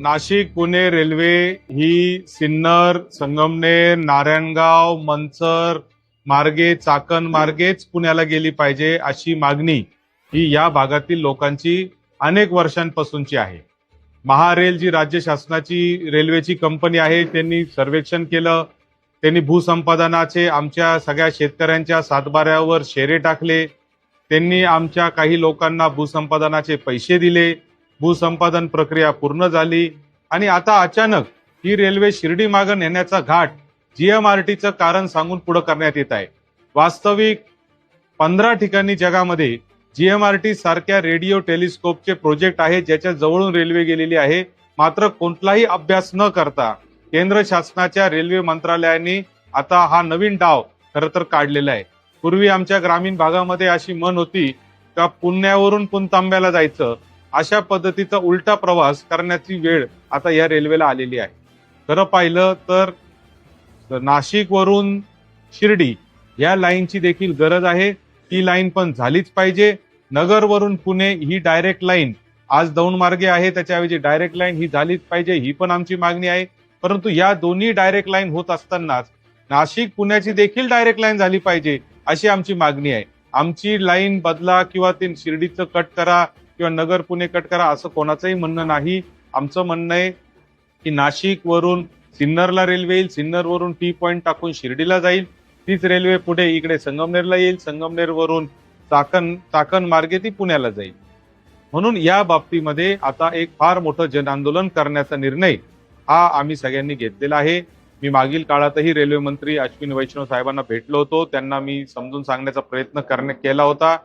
Nashik Pune railway ही सिन्नर संगमनेर नारायणगाव मनसर मार्गे चाकण मार्गेच पुण्याला गेली पाहिजे अशी मागणी ही या भागातील लोकांची अनेक वर्षांपासूनची आहे. महारेल जी राज्य शासनाची रेल्वेची कंपनी आहे त्यांनी सर्वेक्षण केलं. त्यांनी भूसंपादनाचे आमच्या सगळ्या शेतकऱ्यांच्या सातबाऱ्यावर शेरे टाकले. त्यांनी आमच्या काही लोकांना भूसंपादनाचे पैसे दिले. भूसंपादन प्रक्रिया पूर्ण झाली आणि आता अचानक ही रेल्वे शिर्डी मागं नेण्याचा घाट जीएमआरटीचं कारण सांगून पुढे करण्यात येत आहे. वास्तविक पंधरा ठिकाणी जगामध्ये जीएमआरटी सारख्या रेडिओ टेलिस्कोपचे प्रोजेक्ट आहे ज्याच्या जवळून रेल्वे गेलेली आहे. मात्र कोणताही अभ्यास न करता केंद्र शासनाच्या रेल्वे मंत्रालयाने आता हा नवीन डाव खरं तर काढलेला आहे. पूर्वी आमच्या ग्रामीण भागामध्ये अशी मन होती का पुण्यावरून पुणतांब्याला जायचं अशा पद्धतीचा उलटा प्रवास करण्याची वेळ आता या रेल्वेला आलेली आहे. खरं पाहिलं तर नाशिकवरून शिर्डी या लाईनची देखील गरज आहे. ती लाईन पण झालीच पाहिजे. नगरवरून पुणे ही डायरेक्ट लाईन आज दौंड मार्गे आहे. त्याच्याऐवजी डायरेक्ट लाईन ही झालीच पाहिजे ही पण आमची मागणी आहे. परंतु या दोन्ही डायरेक्ट लाईन होत असतानाच नाशिक पुण्याची देखील डायरेक्ट लाईन झाली पाहिजे अशी आमची मागणी आहे. आमची लाईन बदला किंवा ते शिर्डीचं कट करा किंवा नगर पुणे कट करा असं कोणाचंही म्हणणं नाही. आमचं म्हणणं आहे की नाशिक वरून सिन्नरला रेल्वे येईल सिन्नरवरून टी पॉइंट टाकून शिर्डीला जाईल. तीच रेल्वे पुढे इकडे संगमनेरला येईल संगमनेरवरून चाकण चाकण मार्गे ती पुण्याला जाईल. म्हणून या बाबतीमध्ये आता एक फार मोठं जन आंदोलन करण्याचा निर्णय हा आम्ही सगळ्यांनी घेतलेला आहे. मी मागील काळातही रेल्वे मंत्री अश्विन वैष्णव साहेबांना भेटलो होतो. त्यांना मी समजून सांगण्याचा प्रयत्न करण्या केला होता.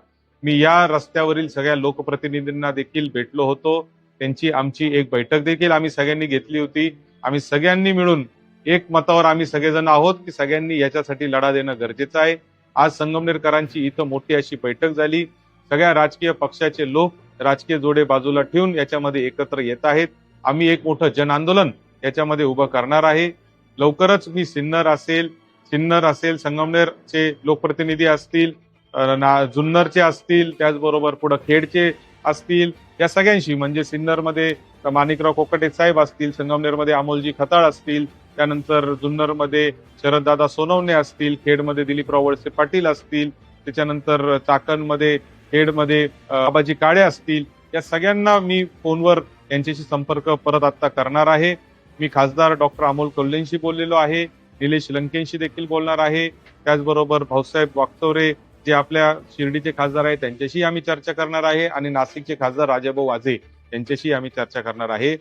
मी या रस्त्यावरील सगळ्या लोकप्रतिनिधींना देखील भेटलो होतो. त्यांची आमची एक बैठक देखील आम्ही सगळ्यांनी घेतली होती. आम्ही सगळ्यांनी मिळून एक मतावर आम्ही सगळेजण आहोत की सगळ्यांनी याच्यासाठी लढा देणं गरजेचं आहे. आज संगमनेरकरांची इथं मोठी अशी बैठक झाली. सगळ्या राजकीय पक्षाचे लोक राजकीय जोडे बाजूला ठेवून याच्यामध्ये एकत्र येत आहेत. आम्ही एक मोठं जन आंदोलन याच्यामध्ये उभं करणार आहे. लवकरच मी सिन्नर असेल सिन्नर असेल संगमनेरचे लोकप्रतिनिधी असतील ना जुन्नरचे असतील त्याचबरोबर पुढं खेडचे असतील या सगळ्यांशी म्हणजे सिन्नरमध्ये माणिकराव कोकटे साहेब असतील संगमनेरमध्ये अमोलजी खताळ असतील त्यानंतर जुन्नरमध्ये शरददादा सोनवणे असतील खेडमध्ये दिलीपराव वळसे पाटील असतील त्याच्यानंतर चाकणमध्ये खेडमध्ये बाबाजी काळे असतील या सगळ्यांना मी फोनवर यांच्याशी संपर्क परत आत्ता करणार आहे. मी खासदार डॉक्टर अमोल कोल्हेंशी बोललेलो आहे निलेश लंकेंशी देखील बोलणार आहे त्याचबरोबर भाऊसाहेब वागचौरे जे आपल्या शिर्डीचे खासदार आहेत त्यांच्याशी आम्ही चर्चा करणार आहे आणि नाशिकचे खासदार राजाभाऊ वाझे यांच्याशी आम्ही चर्चा करणार आहे.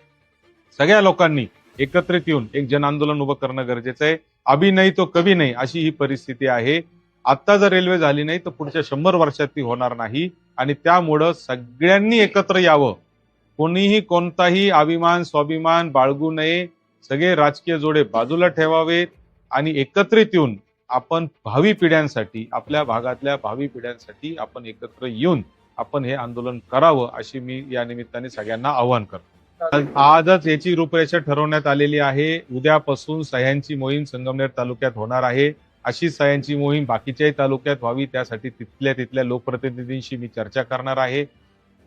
सगळ्या लोकांनी एकत्रित येऊन एक जन आंदोलन उभं करणं गरजेचं आहे. अभि नाही तो कवी नाही अशी ही परिस्थिती आहे. आत्ता जर रेल्वे झाली नाही तर पुढच्या शंभर वर्षात ती होणार नाही आणि त्यामुळं सगळ्यांनी एकत्र यावं. कोणीही कोणताही अभिमान स्वाभिमान बाळगू नये. सगळे राजकीय जोडे बाजूला ठेवावेत आणि एकत्रित येऊन आपण भावी पिढ्यांसाठी आपल्या भागातल्या भावी पिढ्यांसाठी आपण एकत्र येऊन आपण हे आंदोलन करावं अशी मी या निमित्ताने सगळ्यांना आवाहन करतो. आजच याची रूपरेषा ठरवण्यात आलेली आहे. उद्यापासून सह्यांची मोहीम संगमनेर तालुक्यात होणार आहे. अशी सह्यांची मोहीम बाकीच्याही तालुक्यात व्हावी त्यासाठी तिथल्या तिथल्या लोकप्रतिनिधींशी मी चर्चा करणार आहे.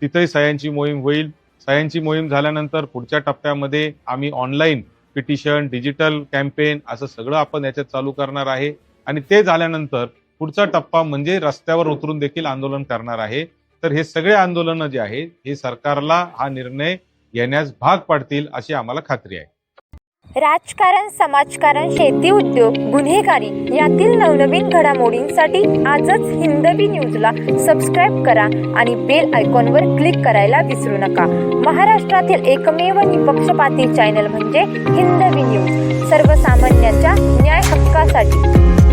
तिथेही सह्यांची मोहीम होईल. सह्यांची मोहीम झाल्यानंतर पुढच्या टप्प्यामध्ये आम्ही ऑनलाईन पिटिशन डिजिटल कॅम्पेन असं सगळं आपण याच्यात चालू करणार आहे. आणि ते झाल्यानंतर पुढचा टप्पा म्हणजे रस्त्यावर उतरून देखील आंदोलन करणार आहे. तर हे सगळे आंदोलन जे आहे हे सरकारला हा निर्णय घेण्यास भाग पाडतील अशी आम्हाला खात्री आहे. राजकारण समाजकारण शेती उद्योग गुन्हेगारी यातील नवनवीन घडामोडींसाठी आजच हिंदवी न्यूजला सबस्क्राईब करा आणि बेल आयकॉनवर क्लिक करायला विसरू नका. महाराष्ट्रातील एकमेव निपक्षपाती चॅनल म्हणजे हिंदवी न्यूज सर्वसामान्यांच्या न्याय हक्कासाठी.